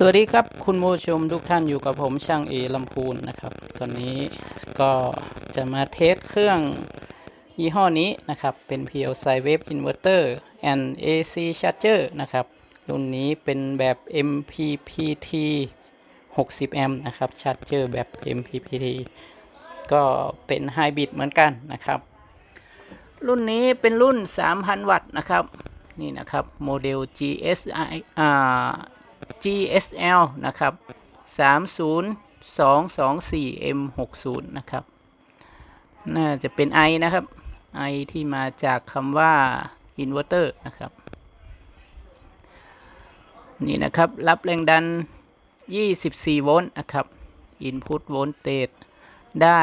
สวัสดีครับคุณผู้ชมทุกท่านอยู่กับผมช่างเอลำพูนนะครับ ตอนนี้ก็จะมาเทสเครื่องยี่ห้อนี้นะครับ เป็น PLC Wave Inverter and AC Charger นะครับ รุ่นนี้เป็นแบบ MPPT 60 amp นะครับ Charger แบบ MPPT ก็เป็นไฮบริดเหมือนกันนะครับ รุ่นนี้เป็นรุ่น 3,000 วัตต์นะครับ นี่นะครับ โมเดล GSI GSL นะครับ 30224M60 นะครับ น่าจะเป็น I นะครับ I ที่มาจากคำว่า inverter นะครับ นี่นะครับ รับแรงดัน 24 โวลต์นะครับ input voltage ได้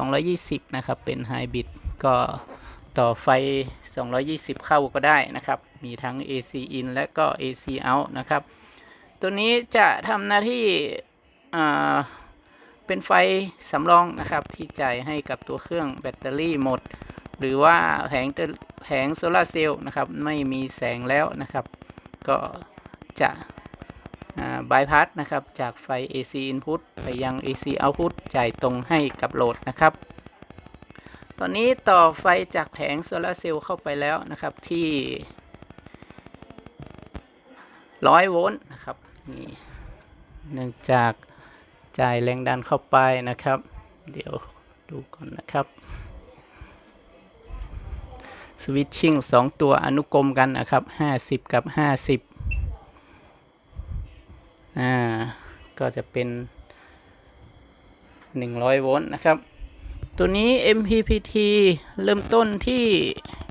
220 นะครับ เป็นไฮบริดก็ต่อไฟ 220 เข้าก็ได้นะครับ มีทั้ง AC in และก็ AC out นะครับ ตัวนี้จะทำหน้าที่เป็นไฟสำรองนะครับที่จ่ายให้กับตัวเครื่องแบตเตอรี่หมด หรือว่าแผงแผงโซลาเซลล์นะครับไม่มีแสงแล้วนะครับ ก็จะบายพาสนะครับจากไฟ AC input ไปยัง AC output จ่ายตรงให้กับโหลดนะครับตอนนี้ต่อไฟจากแผงโซลาเซลล์เข้าไปแล้วนะครับที่ร้อยโวลต์นะครับ นี่เนื่องจากจ่ายแรงดันเข้าไปนะครับ เดี๋ยวดูก่อนนะครับสวิตชิ่งสองตัวอนุกรมกันนะครับ 50 กับ 50 อ่า ก็จะเป็น 100 โวลต์นะครับ ตัวนี้ MPPT เริ่มต้นที่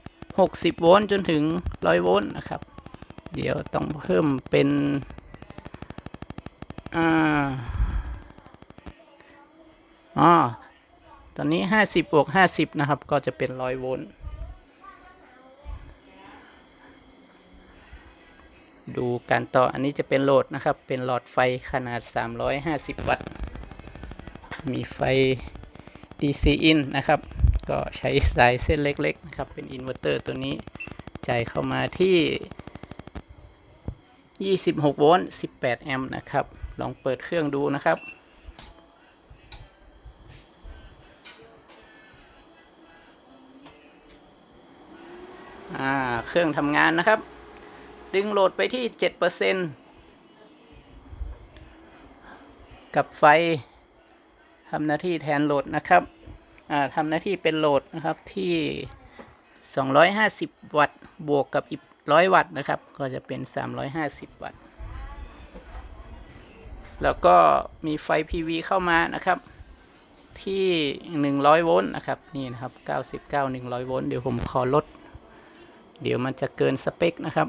60 โวลต์จนถึง 100 โวลต์นะครับ เดี๋ยวต้องเพิ่มเป็น อ่าอ๋อตอนนี้ห้าสิบบวกห้าสิบนะครับ ก็จะเป็นร้อยโวลต์ดูการต่ออันนี้จะเป็นโหลดนะครับ เป็นหลอดไฟขนาด 350 วัตต์ มีไฟ DC in นะครับ ก็ใช้สายเส้นเล็กๆนะครับ เป็นอินเวอร์เตอร์ตัวนี้ จ่ายเข้ามาที่ 26 โวลต์ 18 แอมป์นะครับ ลองเปิดเครื่องดูนะครับ เครื่องทำงานนะครับ ดึงโหลดไปที่ 7%กับไฟทำหน้าที่แทนโหลดนะครับทำหน้าที่เป็นโหลดนะครับที่ 250 วัตต์ บวกกับอีก 100 วัตต์นะครับ ก็จะเป็น 350 วัตต์ แล้วก็มีไฟ PV เข้ามานะครับ ที่ 100 โวลต์นะครับ นี่นะครับ 99 100 โวลต์ เดี๋ยวผมขอลด เดี๋ยวมันจะเกินสเปคนะครับ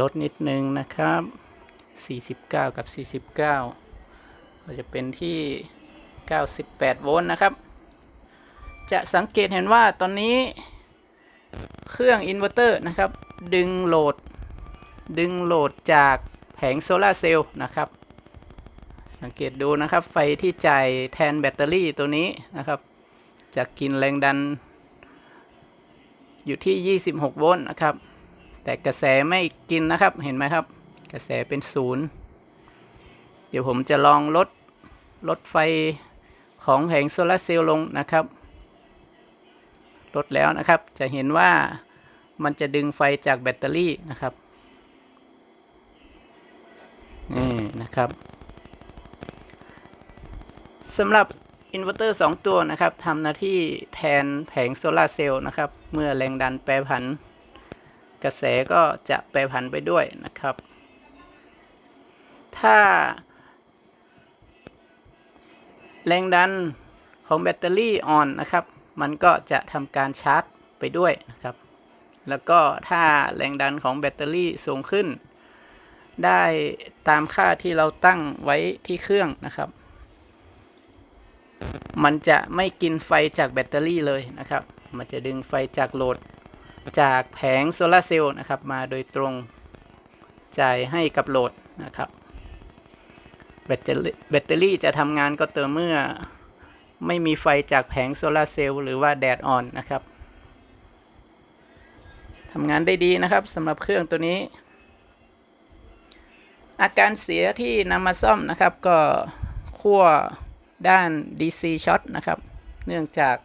ลดนิดนึงนะครับ 49 กับ 49 ก็จะเป็นที่ 98 โวลต์นะครับ จะสังเกตเห็นว่าตอนนี้ เครื่องอินเวอร์เตอร์นะครับ ดึงโหลด ดึงโหลดจากแผงโซลาเซลล์นะครับ สังเกตดูนะครับ ไฟที่จ่ายแทนแบตเตอรี่ตัวนี้นะครับ จะกินแรงดัน อยู่ที่ 26 โวลต์นะครับ แต่กระแสไม่กินนะครับ เห็นไหมครับ กระแสเป็นศูนย์เดี๋ยวผมจะลองลดลดไฟของแผงโซลาเซลล์ลงนะครับ ลดแล้วนะครับ จะเห็นว่ามันจะดึงไฟจากแบตเตอรี่นะครับนี่นะครับสำหรับอินเวอร์เตอร์2ตัวนะครับทำหน้าที่แทนแผงโซลาร์เซลล์นะครับ เมื่อแรงดันแปรผัน กระแสก็จะแปรผันไปด้วยนะครับ ถ้า แรงดันของแบตเตอรี่อ่อนนะครับ มันก็จะทำการชาร์จไปด้วยนะครับ แล้วก็ถ้าแรงดันของแบตเตอรี่สูงขึ้น ได้ตามค่าที่เราตั้งไว้ที่เครื่องนะครับ มันจะไม่กินไฟจากแบตเตอรี่เลยนะครับ มันจะดึงไฟจากโหลดจากแผงโซลาเซลล์นะครับ มาโดยตรงจ่ายให้กับโหลดนะครับ แบตเตอรี่แบตเตอรี่จะทำงานก็เติมเมื่อ ไม่มีไฟจากแผงโซลาร์เซลล์หรือว่าแดดอ่อนนะครับทำงานได้ดีนะครับสำหรับเครื่องตัวนี้ อาการเสียที่นำมาซ่อมนะครับ ก็ขั้วด้าน DC ช็อตนะครับ เนื่องจาก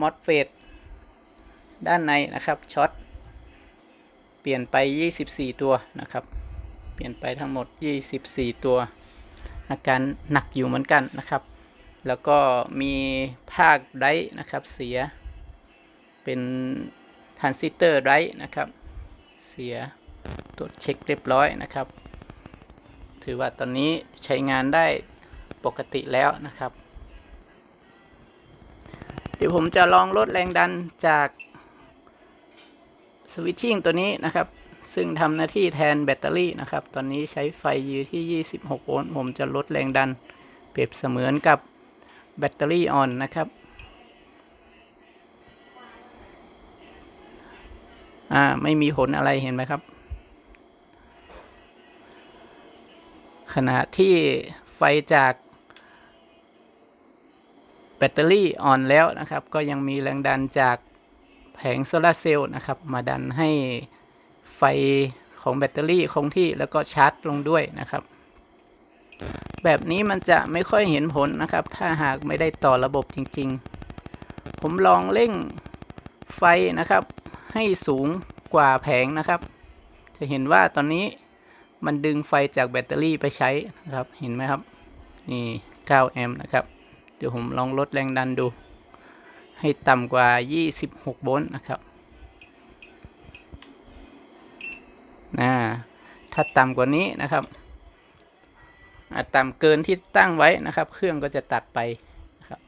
MOSFET ด้านในนะครับช็อตเปลี่ยนไป 24 ตัวนะครับ เปลี่ยนไปทั้งหมด 24 ตัว อาการหนักอยู่เหมือนกันนะครับ แล้วก็มีภาคไดร์นะครับ เสีย เป็นทรานซิสเตอร์ไดร์นะครับ เสียตรวจเช็คเรียบร้อยนะครับ ถือว่าตอนนี้ใช้งานได้ปกติแล้วนะครับ เดี๋ยวผมจะลองลดแรงดันจากสวิตชิ่งตัวนี้นะครับ ซึ่งทำหน้าที่แทนแบตเตอรี่นะครับ ตอนนี้ใช้ไฟอยู่ที่ 26 โวลต์ผมจะลดแรงดัน เปรียบเสมือนกับ แบตเตอรี่ออนนะครับอ่าไม่มีผลอะไรเห็นไหมครับ ขณะที่ไฟจากแบตเตอรี่อ่อนแล้วนะครับ ก็ยังมีแรงดันจากแผงโซลาร์เซลล์นะครับ มาดันให้ไฟของแบตเตอรี่คงที่แล้วก็ชาร์จลงด้วยนะครับ แบบนี้มันจะไม่ค่อยเห็นผลนะครับ ถ้าหากไม่ได้ต่อระบบจริงๆ ผมลองเร่งไฟนะครับ ให้สูงกว่าแผงนะครับ จะเห็นว่าตอนนี้มันดึงไฟจากแบตเตอรี่ไปใช้นะครับ เห็นไหมครับ นี่ 9 แอมป์นะครับ เดี๋ยวผมลองลดแรงดันดู ให้ต่ำกว่า 26 โวลต์นะครับนะถ้าต่ำกว่านี้นะครับ ต่ำเกินที่ตั้งไว้นะครับ เครื่องก็จะตัดไปนะครับ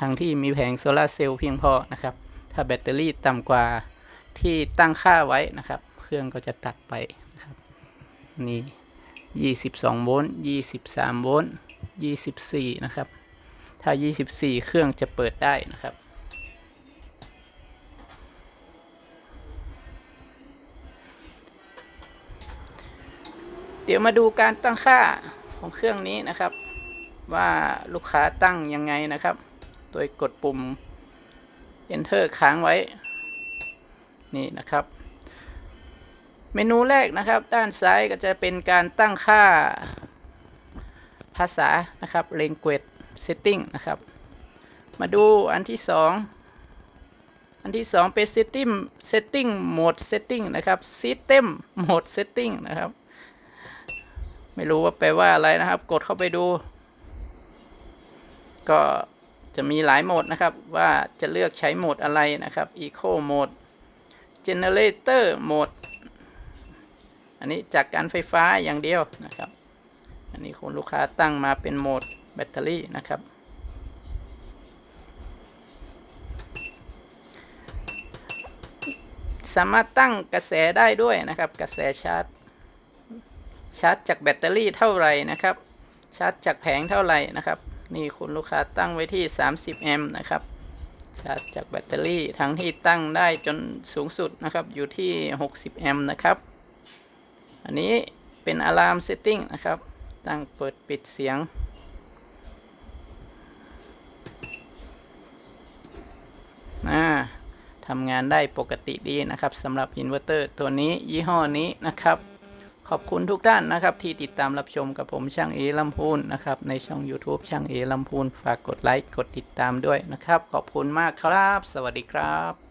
ทั้งที่มีแผงโซลาเซลล์เพียงพอนะครับ ถ้าแบตเตอรี่ต่ำกว่าที่ตั้งค่าไว้นะครับ เครื่องก็จะตัดไปนะครับนี่ 22 โวลต์ 23 โวลต์ 24 นะครับ ถ้า 24 เครื่องจะเปิดได้นะครับเดี๋ยวมาดูการตั้งค่า ของเครื่องนี้นะครับ ว่าลูกค้าตั้งยังไงนะครับ โดยกดปุ่ม enter ค้างไว้ นี่นะครับ เมนูแรกนะครับ ด้านซ้ายก็จะเป็นการตั้งค่าภาษานะครับ language setting นะครับ มาดูอันที่สองอันที่สองเป็น setting setting mode setting นะครับ system mode setting นะครับ ไม่รู้ว่าแปลว่าอะไรนะครับ กดเข้าไปดู ก็จะมีหลายโหมดนะครับ ว่าจะเลือกใช้โหมดอะไรนะครับ Eco Mode Generator Mode อันนี้จากการไฟฟ้าอย่างเดียวนะครับ อันนี้คุณลูกค้าตั้งมาเป็นโหมดแบตเตอรี่นะครับ สามารถตั้งกระแสได้ด้วยนะครับ กระแสชาร์จ ชาร์จจากแบตเตอรี่เท่าไหร่นะครับ ชาร์จจากแผงเท่าไหร่นะครับ นี่คุณลูกค้าตั้งไว้ที่ 30 แอมป์นะครับ ชาร์จจากแบตเตอรี่ทั้งที่ตั้งได้จนสูงสุดนะครับ อยู่ที่ 60 แอมป์นะครับ อันนี้เป็นอะลามเซตติ้งนะครับ ตั้งเปิดปิดเสียงอ่าทำงานได้ปกติดีนะครับสำหรับอินเวอร์เตอร์ตัวนี้ยี่ห้อนี้นะครับ ขอบคุณทุกท่านนะครับที่ติดตามรับชมกับผมช่างเอลำพูนนะครับในช่อง YouTube ช่างเอลำพูนฝากกดไลค์กดติดตามด้วยนะครับ ขอบคุณมากครับ สวัสดีครับ